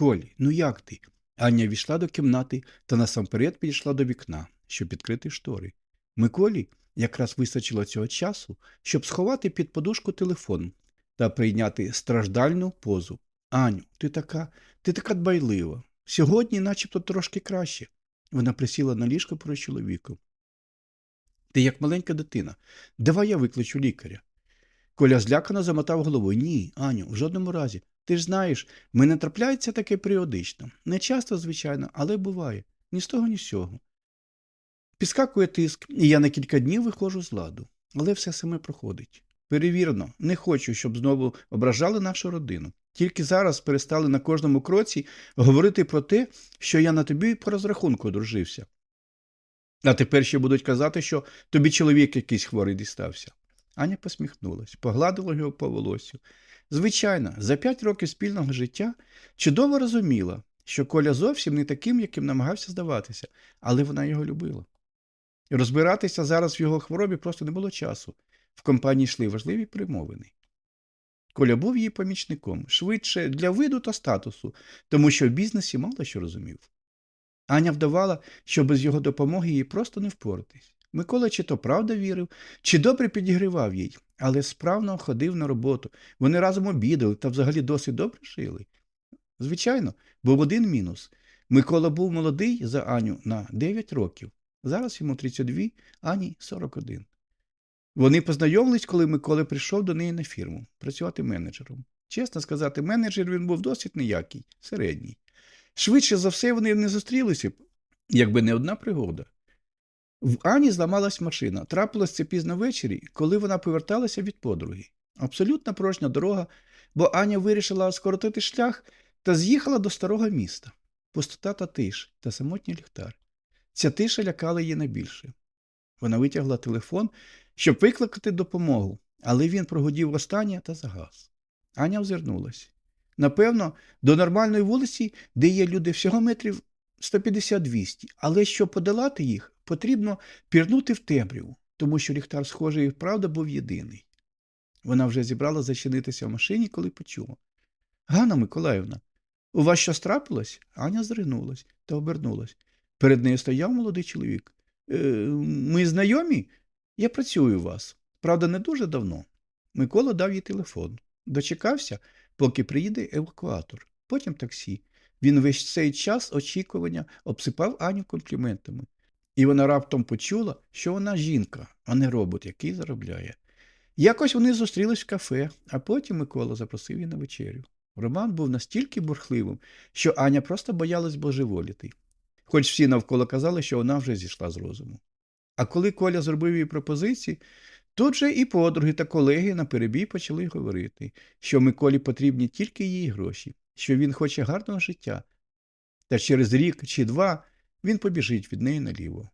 Коль, ну як ти? Аня війшла до кімнати та насамперед підійшла до вікна, щоб відкрити штори. Миколі якраз вистачило цього часу, щоб сховати під подушку телефон та прийняти страждальну позу. Аню, ти така, ти така дбайлива. Сьогодні начебто трошки краще. Вона присіла на ліжко перед чоловіком. Ти як маленька дитина. Давай я викличу лікаря. Коля злякано замотав головою. Ні, Аню, в жодному разі. Ти ж знаєш, мене трапляється таке періодично. Не часто, звичайно, але буває. Ні з того, ні з сього. Підскакує тиск, і я на кілька днів виходжу з ладу. Але все саме проходить. Перевірено, не хочу, щоб знову ображали нашу родину. Тільки зараз перестали на кожному кроці говорити про те, що я на тобі по розрахунку одружився. А тепер ще будуть казати, що тобі чоловік якийсь хворий дістався. Аня посміхнулась, погладила його по волосю. Звичайно, за п'ять років спільного життя чудово розуміла, що Коля зовсім не таким, яким намагався здаватися, але вона його любила. І розбиратися зараз в його хворобі просто не було часу. В компанії йшли важливі примовини. Коля був її помічником, швидше для виду та статусу, тому що в бізнесі мало що розумів. Аня вдавала, що без його допомоги їй просто не впоратись. Микола чи то правда вірив, чи добре підігривав їй, але справно ходив на роботу. Вони разом обідали та взагалі досить добре жили. Звичайно, був один мінус. Микола був молодий за Аню на 9 років. Зараз йому 32, Ані 41. Вони познайомились, коли Микола прийшов до неї на фірму працювати менеджером. Чесно сказати, менеджер він був досить ніякий, середній. Швидше за все, вони не зустрілися б, якби не одна пригода. В Ані зламалась машина. Трапилось це пізно ввечері, коли вона поверталася від подруги. Абсолютно порожня дорога, бо Аня вирішила скоротити шлях та з'їхала до старого міста. Пустота та тиш та самотній ліхтар. Ця тиша лякала її найбільше. Вона витягла телефон, щоб викликати допомогу, але він прогудів останнє та загас. Аня озирнулась. Напевно, до нормальної вулиці, де є люди всього метрів 150-200, але щоб подолати їх, потрібно пірнути в темряву, тому що ліхтар, схожий, і вправду був єдиний. Вона вже зібрала зачинитися в машині, коли почула. Ганна Миколаївна, у вас щось трапилось? Аня зригнулась та обернулась. Перед нею стояв молодий чоловік. «Е, ми знайомі? Я працюю у вас. Правда, не дуже давно. Микола дав їй телефон. Дочекався, поки приїде евакуатор, потім таксі. Він весь цей час очікування обсипав Аню компліментами. І вона раптом почула, що вона жінка, а не робот, який заробляє. Якось вони зустрілись в кафе, а потім Микола запросив її на вечерю. Роман був настільки бурхливим, що Аня просто боялась божеволіти, хоч всі навколо казали, що вона вже зійшла з розуму. А коли Коля зробив їй пропозиції, тут же і подруги та колеги на перебій почали говорити, що Миколі потрібні тільки її гроші, що він хоче гарного життя. Та через рік чи два він побіжить від неї наліво.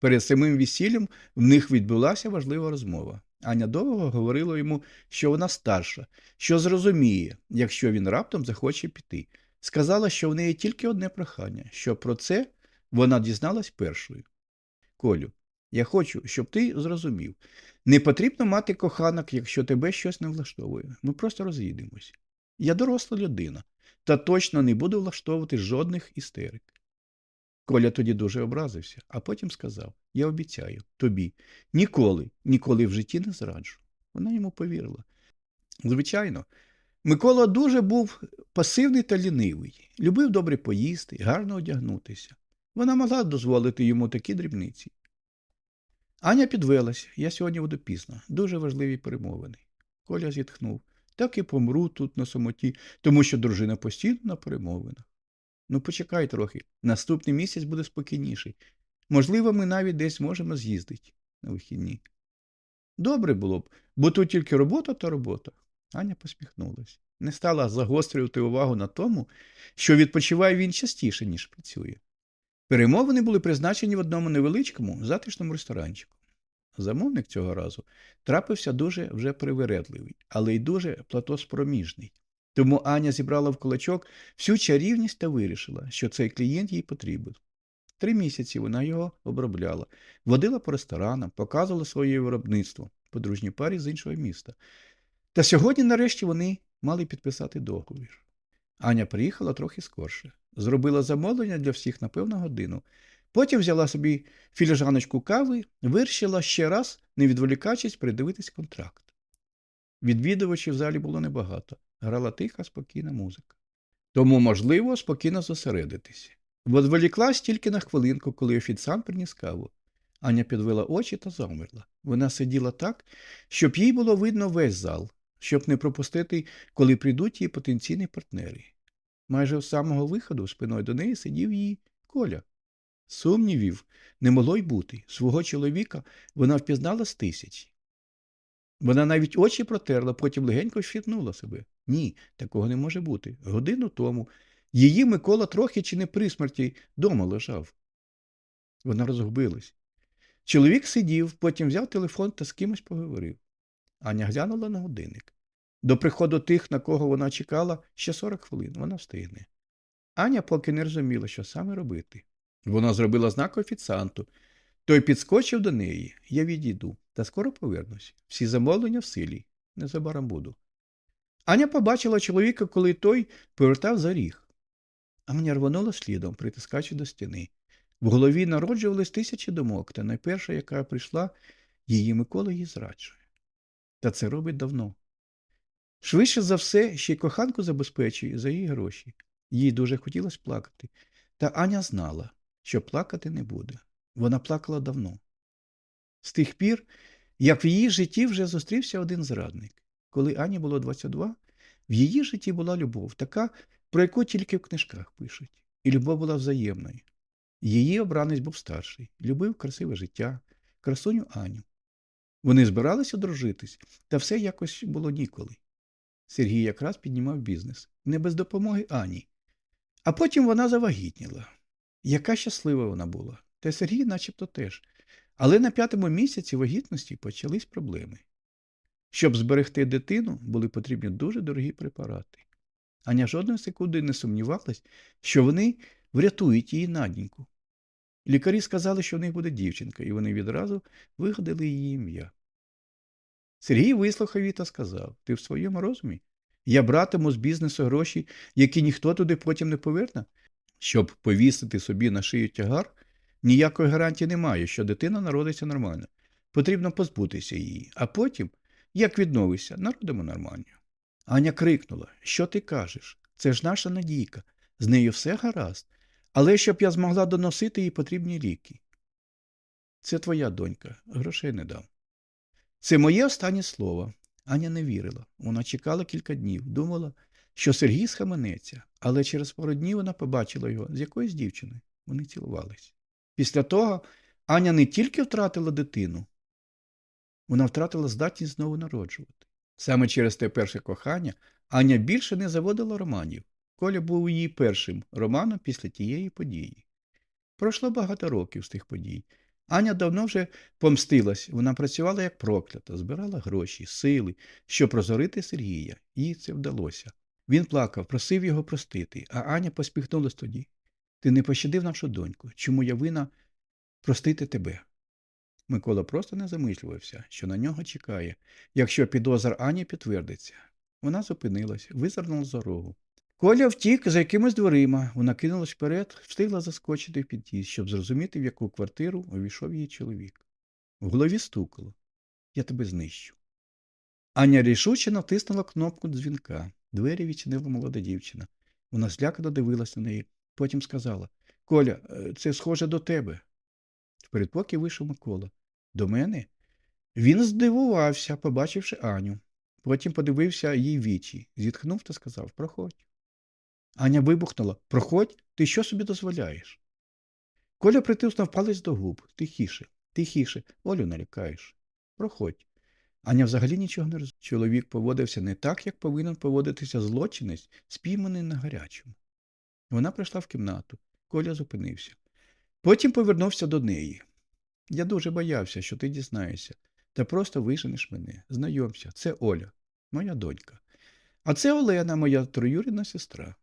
Перед самим весіллям в них відбулася важлива розмова. Аня довго говорила йому, що вона старша, що зрозуміє, якщо він раптом захоче піти. Сказала, що в неї тільки одне прохання, що про це вона дізналась першою. Колю, я хочу, щоб ти зрозумів. Не потрібно мати коханок, якщо тебе щось не влаштовує. Ми просто роз'їдемось. Я доросла людина, та точно не буду влаштовувати жодних істерик. Коля тоді дуже образився, а потім сказав: Я обіцяю тобі ніколи, ніколи в житті не зраджу. Вона йому повірила. Звичайно, Микола дуже був пасивний та лінивий, любив добре поїсти, гарно одягнутися. Вона могла дозволити йому такі дрібниці. Аня підвелась, я сьогодні буду пізно, дуже важливі перемовини. Коля зітхнув. Так і помру тут на самоті, тому що дружина постійно на перемовинах. Ну, почекай трохи, наступний місяць буде спокійніший. Можливо, ми навіть десь можемо з'їздити на вихідні. Добре було б, бо тут тільки робота та робота. Аня посміхнулась. Не стала загострювати увагу на тому, що відпочиває він частіше, ніж працює. Перемовини були призначені в одному невеличкому затишному ресторанчику. Замовник цього разу трапився дуже вже привередливий, але й дуже платоспроміжний. Тому Аня зібрала в кулачок всю чарівність та вирішила, що цей клієнт їй потрібен. Три місяці вона його обробляла, водила по ресторанам, показувала своє виробництво подружній парі з іншого міста. Та сьогодні, нарешті, вони мали підписати договір. Аня приїхала трохи скорше. Зробила замовлення для всіх на певну годину. Потім взяла собі філіжаночку кави, вирішила ще раз, не відволікаючись, придивитись контракт. Відвідувачів в залі було небагато. Грала тиха, спокійна музика. Тому, можливо, спокійно зосередитись. Відволіклась тільки на хвилинку, коли офіціант приніс каву. Аня підвела очі та замерла. Вона сиділа так, щоб їй було видно весь зал, щоб не пропустити, коли прийдуть її потенційні партнери. Майже з самого виходу спиною до неї сидів її Коля. Сумнівів не могло й бути. Свого чоловіка вона впізнала з тисяч. Вона навіть очі протерла, потім легенько щитнула себе. Ні, такого не може бути. Годину тому її Микола трохи чи не при смерті дома лежав. Вона розгубилась. Чоловік сидів, потім взяв телефон та з кимось поговорив. Аня глянула на годинник. До приходу тих, на кого вона чекала, ще 40 хвилин, вона встигне. Аня поки не розуміла, що саме робити. Вона зробила знак офіціанту. Той підскочив до неї. Я відійду, та скоро повернусь. Всі замовлення в силі. Незабаром буду. Аня побачила чоловіка, коли той повертав за ріг. Аня рванула слідом, притискаючи до стіни. В голові народжувались тисячі думок, та найперша, яка прийшла, її Микола її зраджує. Та це робить давно. Швидше за все, ще й коханку забезпечує за її гроші. Їй дуже хотілося плакати. Та Аня знала, що плакати не буде. Вона плакала давно. З тих пір, як в її житті вже зустрівся один зрадник. Коли Ані було 22, в її житті була любов, така, про яку тільки в книжках пишуть. І любов була взаємною. Її обранець був старший, любив красиве життя, красуню Аню. Вони збиралися дружитись, та все якось було ніколи. Сергій якраз піднімав бізнес, не без допомоги Ані. А потім вона завагітніла. Яка щаслива вона була, та Сергій начебто теж. Але на п'ятому місяці вагітності почались проблеми. Щоб зберегти дитину, були потрібні дуже дорогі препарати. Аня жодної секунди не сумнівалась, що вони врятують її надіньку. Лікарі сказали, що в них буде дівчинка, і вони відразу вигадали її ім'я. Сергій вислухав її та сказав Ти в своєму розумі? Я братиму з бізнесу гроші, які ніхто туди потім не поверне. Щоб повісити собі на шию тягар, ніякої гарантії немає, що дитина народиться нормально. Потрібно позбутися її, а потім, як відновишся, народимо нормально. Аня крикнула Що ти кажеш? Це ж наша надійка. З нею все гаразд. Але щоб я змогла доносити їй потрібні ліки. Це твоя донька, грошей не дам. Це моє останнє слово. Аня не вірила. Вона чекала кілька днів, думала, що Сергій схаменеться, але через пару днів вона побачила його з якоюсь дівчиною. Вони цілувались. Після того Аня не тільки втратила дитину, вона втратила здатність знову народжувати. Саме через те перше кохання Аня більше не заводила романів. Коля був її першим романом після тієї події. Пройшло багато років з тих подій. Аня давно вже помстилась, вона працювала як проклята, збирала гроші, сили, щоб розорити Сергія. Їй це вдалося. Він плакав, просив його простити, а Аня поспіхнулась тоді. Ти не пощадив нашу доньку. Чому я вина простити тебе? Микола просто не замислювався, що на нього чекає, якщо підозр Ані підтвердиться. Вона зупинилась, визирнула за рогу. Коля втік за якимись дверима. Вона кинулась вперед, встигла заскочити в під'їзд, щоб зрозуміти, в яку квартиру увійшов її чоловік. В голові стукало. Я тебе знищу. Аня рішуче натиснула кнопку дзвінка. Двері відчинила молода дівчина. Вона злякано дивилась на неї. Потім сказала Коля, е, це схоже до тебе. В передпокій вийшов Микола. До мене? Він здивувався, побачивши Аню. Потім подивився їй вічі, зітхнув та сказав Проходь. Аня вибухнула Проходь, ти що собі дозволяєш? Коля притиснув палець до губ. Тихіше, тихіше, Олю налякаєш. Проходь. Аня взагалі нічого не розуміє. Чоловік поводився не так, як повинен поводитися злочинець, спійманий на гарячому. Вона прийшла в кімнату. Коля зупинився. Потім повернувся до неї. Я дуже боявся, що ти дізнаєшся, та просто виженеш мене. Знайомся, це Оля, моя донька. А це Олена, моя троюрідна сестра.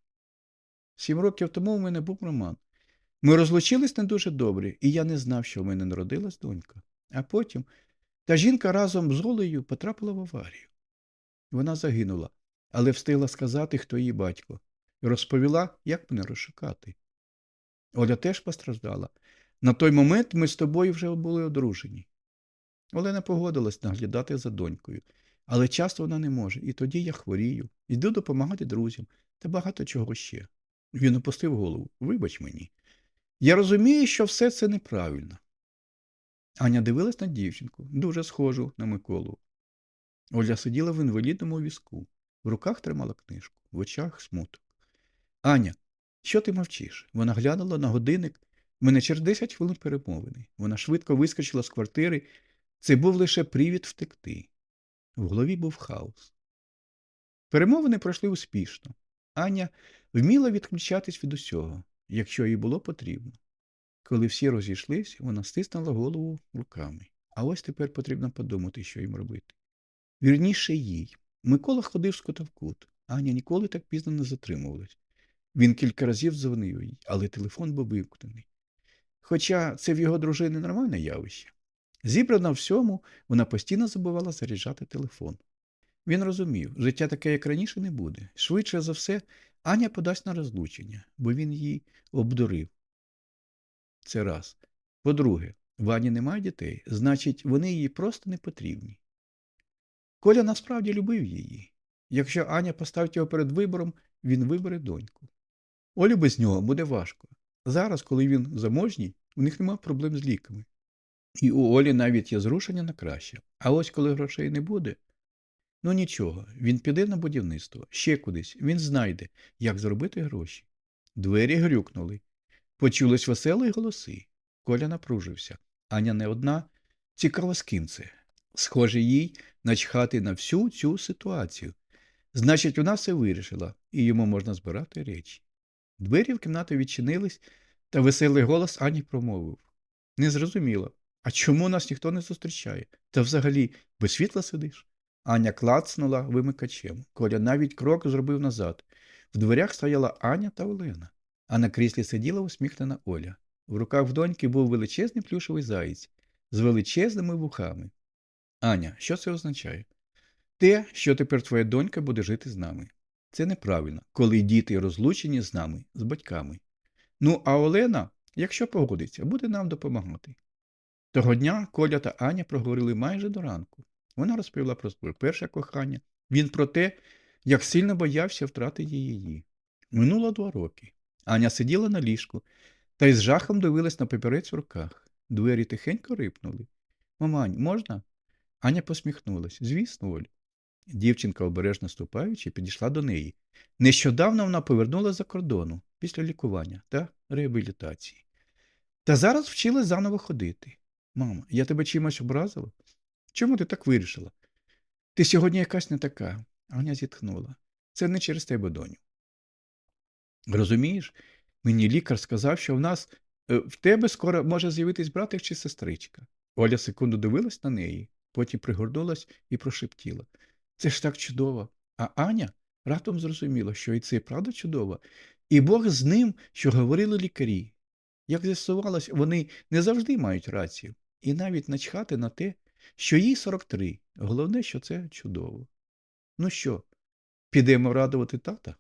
Сім років тому у мене був роман. Ми розлучились не дуже добре, і я не знав, що в мене народилась донька. А потім та жінка разом з Олею потрапила в аварію. Вона загинула, але встигла сказати, хто її батько. Розповіла, як мене розшукати. Оля теж постраждала. На той момент ми з тобою вже були одружені. Олена погодилась наглядати за донькою, але часто вона не може, і тоді я хворію, йду допомагати друзям та багато чого ще. Він опустив голову. Вибач мені. Я розумію, що все це неправильно. Аня дивилась на дівчинку, дуже схожу на Миколу. Оля сиділа в інвалідному візку, в руках тримала книжку, в очах смуток. Аня, що ти мовчиш? Вона глянула на годинник. Мене через 10 хвилин перемовини. Вона швидко вискочила з квартири. Це був лише привід втекти. В голові був хаос. Перемовини пройшли успішно. Аня вміла відключатись від усього, якщо їй було потрібно. Коли всі розійшлись, вона стиснула голову руками. А ось тепер потрібно подумати, що їм робити. Вірніше їй. Микола ходив з кута в кут. Аня ніколи так пізно не затримувалась. Він кілька разів дзвонив їй, але телефон був вимкнений. Хоча це в його дружини нормальне явище. Зібрана всьому, вона постійно забувала заряджати телефон. Він розумів, життя таке, як раніше, не буде. Швидше за все, Аня подасть на розлучення, бо він її обдурив. Це раз. По-друге, в Ані немає дітей, значить, вони їй просто не потрібні. Коля насправді любив її. Якщо Аня поставить його перед вибором, він вибере доньку. Олі без нього буде важко. Зараз, коли він заможній, у них немає проблем з ліками. І у Олі навіть є зрушення на краще. А ось коли грошей не буде, ну нічого, він піде на будівництво, ще кудись, він знайде, як зробити гроші. Двері грюкнули. Почулись веселі голоси. Коля напружився. Аня не одна. Цікаво, з ким це. Схоже, їй начхати на всю цю ситуацію. Значить, вона все вирішила, і йому можна збирати речі. Двері в кімнату відчинились, та веселий голос Ані промовив. Не зрозуміла. А чому нас ніхто не зустрічає? Та взагалі без світла сидиш? Аня клацнула вимикачем. Коля навіть крок зробив назад. В дверях стояла Аня та Олена, а на кріслі сиділа усміхнена Оля. В руках в доньки був величезний плюшевий заєць з величезними вухами. Аня, що це означає? Те, що тепер твоя донька буде жити з нами. Це неправильно, коли діти розлучені з нами, з батьками. Ну, а Олена, якщо погодиться, буде нам допомагати. Того дня Коля та Аня проговорили майже до ранку. Вона розповіла про своє перше кохання, він про те, як сильно боявся втратити її. Минуло два роки. Аня сиділа на ліжку та із жахом дивилась на папірець в руках. Двері тихенько рипнули. Мамань, можна? Аня посміхнулась. Звісно, Оль. Дівчинка, обережно ступаючи, підійшла до неї. Нещодавно вона повернула за кордону після лікування та реабілітації. Та зараз вчила заново ходити. Мамо, я тебе чимось образила? Чому ти так вирішила? Ти сьогодні якась не така. Аня зітхнула. Це не через тебе, доню. Розумієш, мені лікар сказав, що в нас е, в тебе скоро може з'явитись братик чи сестричка. Оля секунду дивилась на неї, потім пригорнулась і прошептіла. Це ж так чудово. А Аня раптом зрозуміла, що і це правда чудово, і Бог з ним, що говорили лікарі. Як з'ясувалось, вони не завжди мають рацію, і навіть начхати на те, що їй 43. Головне, що це чудово. Ну що, підемо радувати тата?